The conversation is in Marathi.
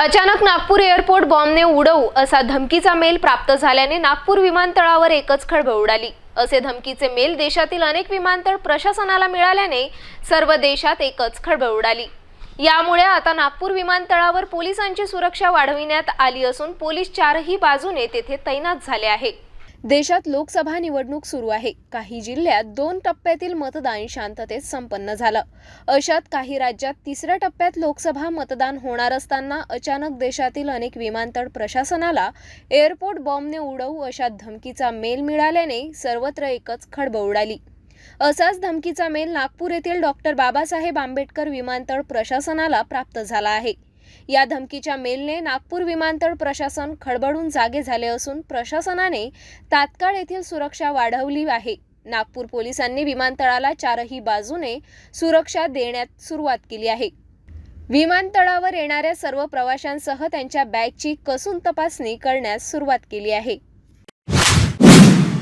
अचानक नागपूर एअरपोर्ट बॉम्बने उडवू असा धमकीचा मेल प्राप्त झाल्याने नागपूर विमानतळावर एकच खळबळ उडाली. असे धमकीचे मेल देशातील अनेक विमानतळ प्रशासनाला मिळाल्याने सर्व देशात एकच खळबळ उडाली. यामुळे आता नागपूर विमानतळावर पोलिसांची सुरक्षा वाढविण्यात आली असून पोलीस चारही बाजूने तेथे तैनात झाले आहे देशात लोकसभा निवडणूक सुरू आहे. काही जिल्ह्यात दोन टप्प्यातील मतदान शांततेत संपन्न झालं. अशात काही राज्यात तिसऱ्या टप्प्यात लोकसभा मतदान होणार असताना अचानक देशातील अनेक विमानतळ प्रशासनाला एअरपोर्ट बॉम्बने उडवू अशा धमकीचा मेल मिळाल्याने सर्वत्र एकच खळबळ उडाली. असाच धमकीचा मेल नागपूर येथील डॉक्टर बाबासाहेब आंबेडकर विमानतळ प्रशासनाला प्राप्त झाला आहे. या धमकीच्या मेलने नागपूर विमानतळ प्रशासन खडबडून जागे झाले असून प्रशासनाने तात्काळ येथील सुरक्षा वाढवली आहे. नागपूर पोलिसांनी विमानतळाला चारही बाजूने सुरक्षा देण्यात सुरुवात केली आहे. विमानतळावर येणाऱ्या सर्व प्रवाशांसह त्यांच्या बॅगची कसून तपासणी करण्यास सुरुवात केली आहे.